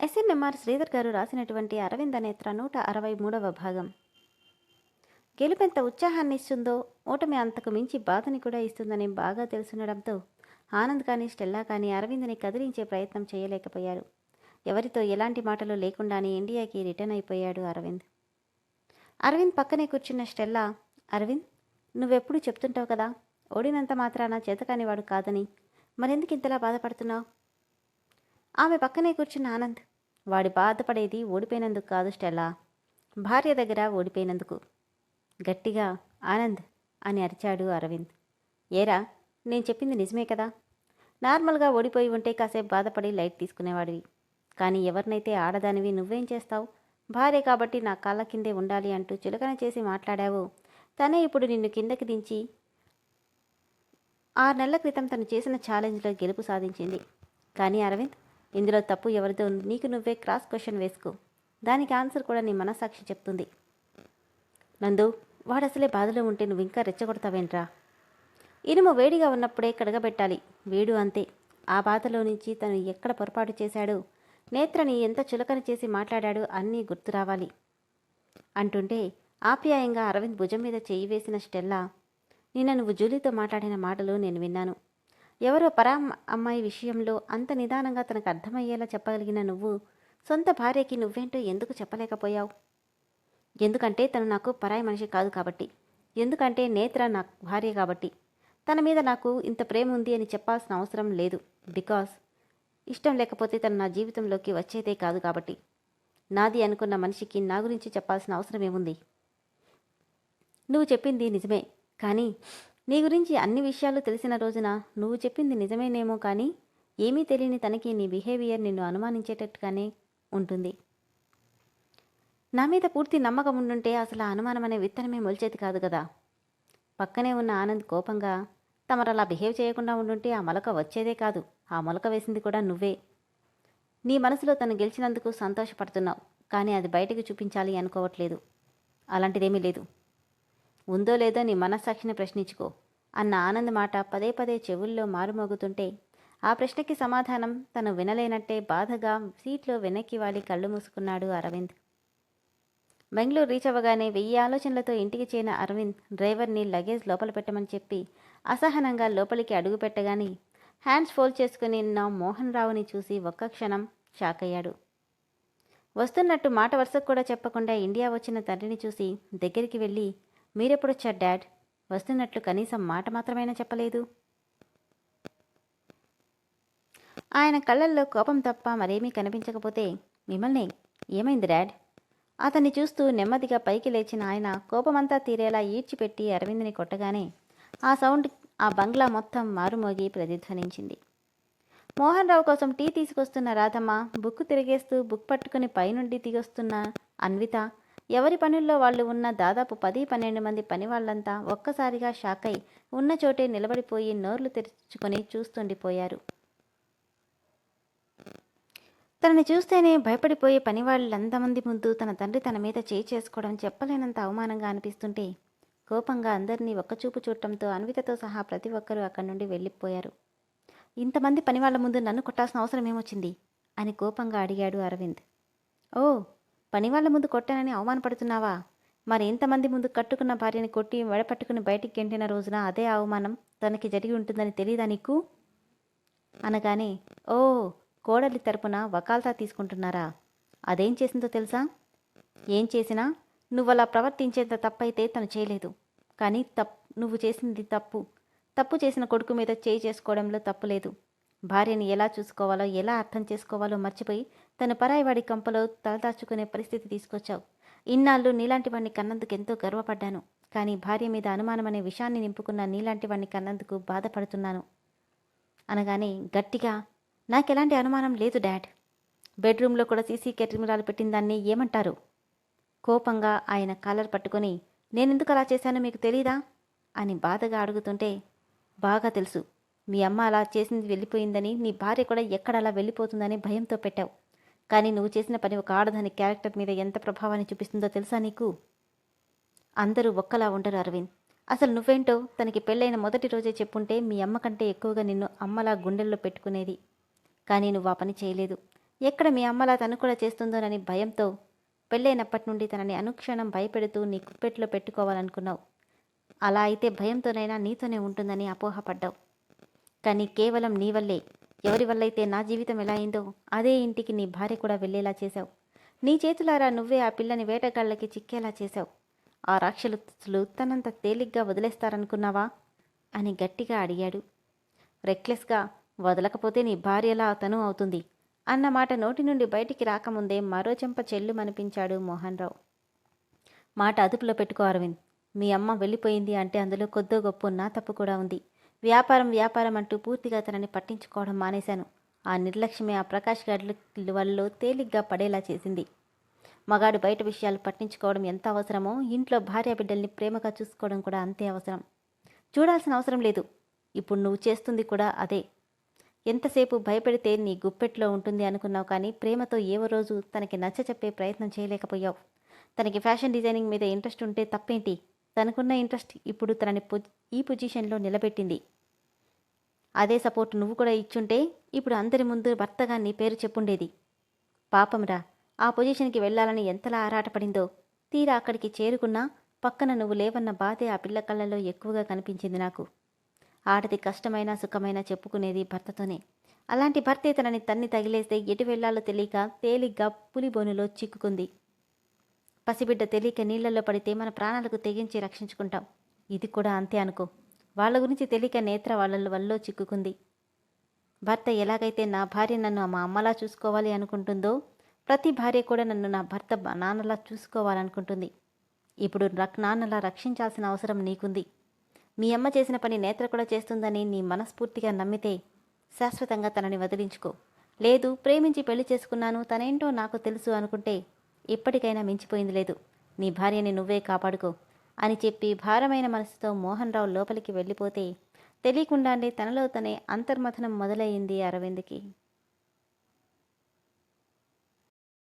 ఎస్ఎంఎంఆర్ శ్రీధర్ గారు రాసినటువంటి అరవింద నేత్ర నూట అరవై మూడవ భాగం. గెలుపెంత ఉత్సాహాన్ని ఇస్తుందో ఓటమి అంతకు మించి బాధని కూడా ఇస్తుందని బాగా తెలుసుండడంతో ఆనంద్ కానీ స్టెల్లా కానీ అరవింద్ని కదిలించే ప్రయత్నం చేయలేకపోయారు. ఎవరితో ఎలాంటి మాటలు లేకుండానే ఇండియాకి రిటర్న్ అయిపోయాడు అరవింద్. అరవింద్ పక్కనే కూర్చున్న స్టెల్లా అరవింద్ నువ్వెప్పుడు చెప్తుంటావు కదా ఓడినంత మాత్రాన చేతకానివాడు కాదని మరెందుకు ఇంతలా బాధపడుతున్నావు? ఆమె పక్కనే కూర్చున్న ఆనంద్. వాడి బాధపడేది ఓడిపోయినందుకు కాదు స్టెల్లా. భార్య దగ్గర ఓడిపోయినందుకు. గట్టిగా ఆనంద్ అని అరిచాడు అరవింద్. ఏరా నేను చెప్పింది నిజమే కదా? నార్మల్గా ఓడిపోయి ఉంటే కాసేపు బాధపడి లైట్ తీసుకునేవాడివి. కానీ ఎవరినైతే ఆడదానివి నువ్వేం చేస్తావు? భార్య కాబట్టి నా కాళ్ళ కిందే ఉండాలి అంటూ చులకన చేసి మాట్లాడావు. తనే ఇప్పుడు నిన్ను కిందకి దించి ఆరు నెలల క్రితం తను చేసిన ఛాలెంజ్లో గెలుపు సాధించింది. కానీ అరవింద్ ఇందులో తప్పు ఎవరిదో నీకు నువ్వే క్రాస్ క్వశ్చన్ వేసుకో. దానికి ఆన్సర్ కూడా నీ మనసాక్షి చెప్తుంది. నందు వాడు అసలే బాధలో ఉంటే నువ్వు ఇంకా రెచ్చగొడతావేంట్రా? ఇనుము వేడిగా ఉన్నప్పుడే కడగబెట్టాలి. వేడు అంతే. ఆ బాధలో నుంచి తను ఎక్కడ పొరపాటు చేశాడు? నేత్రని ఎంత చులకన చేసి మాట్లాడాడో అన్నీ గుర్తు రావాలి. అంటుంటే ఆప్యాయంగా అరవింద్ భుజం మీద చేయి వేసిన స్టెల్లా నిన్న నువ్వు జూలీతో మాట్లాడిన మాటలు నేను విన్నాను. ఎవరో పరా అమ్మాయి విషయంలో అంత నిదానంగా తనకు అర్థమయ్యేలా చెప్పగలిగిన నువ్వు సొంత భార్యకి నువ్వేంటో ఎందుకు చెప్పలేకపోయావు? ఎందుకంటే తను నాకు పరాయి మనిషి కాదు కాబట్టి. ఎందుకంటే నేత్ర నా భార్య కాబట్టి. తన మీద నాకు ఇంత ప్రేమ ఉంది అని చెప్పాల్సిన అవసరం లేదు. బికాస్ ఇష్టం లేకపోతే తను నా జీవితంలోకి వచ్చేదే కాదు కాబట్టి. నాది అనుకున్న మనిషికి నా గురించి చెప్పాల్సిన అవసరం ఏముంది? నువ్వు చెప్పింది నిజమే. కానీ నీ గురించి అన్ని విషయాలు తెలిసిన రోజున నువ్వు చెప్పింది నిజమేనేమో కానీ ఏమీ తెలియని తనకి నీ బిహేవియర్ నిన్ను అనుమానించేటట్టుగానే ఉంటుంది. నా మీద పూర్తి నమ్మకం ఉండుంటే అసలు ఆ అనుమానం అనే విత్తనమే మొలిచేది కాదు కదా. పక్కనే ఉన్న ఆనంద్ కోపంగా తమరు అలా బిహేవ్ చేయకుండా ఉండుంటే ఆ మొలక వచ్చేదే కాదు ఆ మొలక వేసింది కూడా నువ్వే. నీ మనసులో తను గెలిచినందుకు సంతోషపడుతున్నావు కానీ అది బయటకు చూపించాలి అనుకోవట్లేదు. అలాంటిదేమీ లేదు. ఉందో లేదో నీ మనస్సాక్షిని ప్రశ్నించుకో అన్న ఆనంద్ మాట పదే పదే చెవుల్లో మారుమోగుతుంటే ఆ ప్రశ్నకి సమాధానం తను వినలేనట్టే బాధగా సీట్లో వెనక్కి వాలి కళ్ళు మూసుకున్నాడు అరవింద్. బెంగళూరు రీచ్ అవ్వగానే వెయ్యి ఆలోచనలతో ఇంటికి చేరిన అరవింద్ డ్రైవర్ని లగేజ్ లోపల పెట్టమని చెప్పి అసహనంగా లోపలికి అడుగు పెట్టగానే హ్యాండ్స్ ఫోల్డ్ చేసుకుని నా మోహన్ రావుని చూసి ఒక్క క్షణం షాక్ అయ్యాడు. వస్తున్నట్టు మాట వరుసకు కూడా చెప్పకుండా ఇండియా వచ్చిన తండ్రిని చూసి దగ్గరికి వెళ్ళి మీరెప్పుడొచ్చారు డాడ్? వస్తున్నట్లు కనీసం మాట మాత్రమైనా చెప్పలేదు. ఆయన కళ్ళల్లో కోపం తప్ప మరేమీ కనిపించకపోతే మిమ్మల్ని ఏమైంది డాడ్? అతన్ని చూస్తూ నెమ్మదిగా పైకి లేచిన ఆయన కోపమంతా తీరేలా ఈడ్చిపెట్టి అరవింద్ని కొట్టగానే ఆ సౌండ్ ఆ బంగ్లా మొత్తం మారుమోగి ప్రతిధ్వనించింది. మోహన్ రావు కోసం టీ తీసుకొస్తున్న రాధమ్మ బుక్ తిరిగేస్తూ బుక్ పట్టుకుని పైనుండి దిగొస్తున్న అన్విత ఎవరి పనుల్లో వాళ్ళు ఉన్న దాదాపు పది పన్నెండు మంది పని వాళ్ళంతా ఒక్కసారిగా షాక్ అయి ఉన్న చోటే నిలబడిపోయి నోర్లు తెరుచుకొని చూస్తుండిపోయారు. తనని చూస్తేనే భయపడిపోయే పని వాళ్ళంతమంది ముందు తన తండ్రి తన మీద చేయి చేసుకోవడం చెప్పలేనంత అవమానంగా అనిపిస్తుంటే కోపంగా అందరినీ ఒక్కచూపు చూడటంతో అన్వితతో సహా ప్రతి ఒక్కరూ అక్కడి నుండి వెళ్ళిపోయారు. ఇంతమంది పని వాళ్ళ ముందు నన్ను కొట్టాల్సిన అవసరం ఏమొచ్చింది అని కోపంగా అడిగాడు అరవింద్. ఓ పని వాళ్ళ ముందు కొట్టానని అవమానపడుతున్నావా? మరి ఇంతమంది ముందు కట్టుకున్న భార్యని కొట్టి వడపట్టుకుని బయటికి గెంటిన రోజున అదే అవమానం తనకి జరిగి ఉంటుందని తెలియదా నీకు? అనగానే ఓ కోడలి తరపున వకాల్తా తీసుకుంటున్నారా? అదేం చేసిందో తెలుసా? ఏం చేసినా నువ్వు అలా ప్రవర్తించేంత తప్పైతే తను చేయలేదు. కానీ తప్ నువ్వు చేసింది తప్పు. తప్పు చేసిన కొడుకు మీద చేయి చేసుకోవడంలో తప్పు లేదు. భార్యని ఎలా చూసుకోవాలో ఎలా అర్థం చేసుకోవాలో మర్చిపోయి తన పరాయివాడి కంపలో తలదాచుకునే పరిస్థితి తీసుకొచ్చావు. ఇన్నాళ్ళు నీలాంటి వాడిని కన్నందుకు ఎంతో గర్వపడ్డాను. కానీ భార్య మీద అనుమానం అనే విషయాన్ని నింపుకున్న నీలాంటి వాడిని కన్నందుకు బాధపడుతున్నాను. అనగానే గట్టిగా నాకెలాంటి అనుమానం లేదు డాడ్. బెడ్రూమ్లో కూడా సీసీ కెమెరాలు పెట్టిన దాన్ని ఏమంటారు? కోపంగా ఆయన కాలర్ పట్టుకొని నేనెందుకు అలా చేశానో మీకు తెలీదా? అని బాధగా అడుగుతుంటే బాగా తెలుసు. మీ అమ్మ అలా చేసింది వెళ్ళిపోయిందని నీ భార్య కూడా ఎక్కడ అలా వెళ్ళిపోతుందని భయంతో పెట్టావు. కానీ నువ్వు చేసిన పని ఒక ఆడదాని క్యారెక్టర్ మీద ఎంత ప్రభావాన్ని చూపిస్తుందో తెలుసా నీకు? అందరూ ఒక్కలా ఉండరు అరవింద్. అసలు నువ్వేంటో తనకి పెళ్ళైన మొదటి రోజే చెప్పుంటే మీ అమ్మ కంటే ఎక్కువగా నిన్ను అమ్మలా గుండెల్లో పెట్టుకునేది. కానీ నువ్వు ఆ పని చేయలేదు. ఎక్కడ మీ అమ్మలా తను కూడా చేస్తుందోనని భయంతో పెళ్ళైనప్పటి నుండి తనని అనుక్షణం భయపెడుతూ నీ కుప్పెట్లో పెట్టుకోవాలనుకున్నావు. అలా అయితే భయంతోనైనా నీతోనే ఉంటుందని అపోహపడ్డావు. కానీ కేవలం నీ వల్లే. ఎవరి వల్లైతే నా జీవితం ఎలా అయిందో అదే ఇంటికి నీ భార్య కూడా వెళ్ళేలా చేశావు. నీ చేతులారా నువ్వే ఆ పిల్లని వేటగాళ్ళకి చిక్కేలా చేశావు. ఆ రాక్షసులు తనంత తేలిగ్గా వదిలేస్తారనుకున్నావా? అని గట్టిగా అడిగాడు. రెక్లెస్గా వదలకపోతే నీ భార్యలా అతను అవుతుంది అన్న మాట నోటి నుండి బయటికి రాకముందే మరో చెంప చెల్లుమనిపించాడు మోహన్ రావు మాట అదుపులో పెట్టుకో అరవింద్. మీ అమ్మ వెళ్ళిపోయింది అంటే అందులో కొద్దో గొప్ప నా తప్పు కూడా ఉంది. వ్యాపారం వ్యాపారం అంటూ పూర్తిగా తనని పట్టించుకోవడం మానేశాను. ఆ నిర్లక్ష్యమే ఆ ప్రకాష్ గాడ్ల వల్ల తేలిగ్గా పడేలా చేసింది. మగాడు బయట విషయాలు పట్టించుకోవడం ఎంత అవసరమో ఇంట్లో భార్య బిడ్డల్ని ప్రేమగా చూసుకోవడం కూడా అంతే అవసరం. చూడాల్సిన అవసరం లేదు. ఇప్పుడు నువ్వు చేస్తుంది కూడా అదే. ఎంతసేపు భయపెడితే నీ గుప్పెట్లో ఉంటుంది అనుకున్నావు కానీ ప్రేమతో ఏవో రోజు తనకి నచ్చ చెప్పే ప్రయత్నం చేయలేకపోయావు. తనకి ఫ్యాషన్ డిజైనింగ్ మీద ఇంట్రెస్ట్ ఉంటే తప్పేంటి? తనకున్న ఇంట్రెస్ట్ ఇప్పుడు తనని ఈ పొజిషన్లో నిలబెట్టింది. అదే సపోర్ట్ నువ్వు కూడా ఇచ్చుంటే ఇప్పుడు అందరి ముందు భర్తగా నీ పేరు చెప్పుండేది. పాపంరా ఆ పొజిషన్కి వెళ్ళాలని ఎంతలా ఆరాటపడిందో. తీరా అక్కడికి చేరుకున్నా పక్కన నువ్వు లేవన్న బాధే ఆ పిల్ల కళ్ళలో ఎక్కువగా కనిపించింది నాకు. ఆడది కష్టమైన సుఖమైన చెప్పుకునేది భర్తతోనే. అలాంటి భర్తే తనని తన్ని తగిలేస్తే ఎటు వెళ్ళాలో తెలియక తేలిగ్గా పులిబోనులో చిక్కుకుంది. పసిబిడ్డ తెలియక నీళ్ళలో పడితే మన ప్రాణాలకు తెగించి రక్షించుకుంటాం. ఇది కూడా అంతే అనుకో. వాళ్ళ గురించి తెలియక నేత్ర వాళ్ళ వల్ల చిక్కుకుంది. భర్త ఎలాగైతే నా భార్య నన్ను మా అమ్మలా చూసుకోవాలి అనుకుంటుందో ప్రతి భార్య కూడా నన్ను నా భర్త నాన్నలా చూసుకోవాలనుకుంటుంది. ఇప్పుడు రక్ నాన్నలా రక్షించాల్సిన అవసరం నీకుంది. మీ అమ్మ చేసిన పని నేత్ర కూడా చేస్తుందని నీ మనస్ఫూర్తిగా నమ్మితే శాశ్వతంగా తనని వదిలించుకో. లేదు ప్రేమించి పెళ్ళి చేసుకున్నాను తనేంటో నాకు తెలుసు అనుకుంటే ఇప్పటికైనా మించిపోయింది లేదు. నీ భార్యని నువ్వే కాపాడుకో. అని చెప్పి భారమైన మనసుతో మోహన్ రావు లోపలికి వెళ్ళిపోతే తెలియకుండానే తనలో తనే అంతర్మథనం మొదలయ్యింది అరవింద్కి.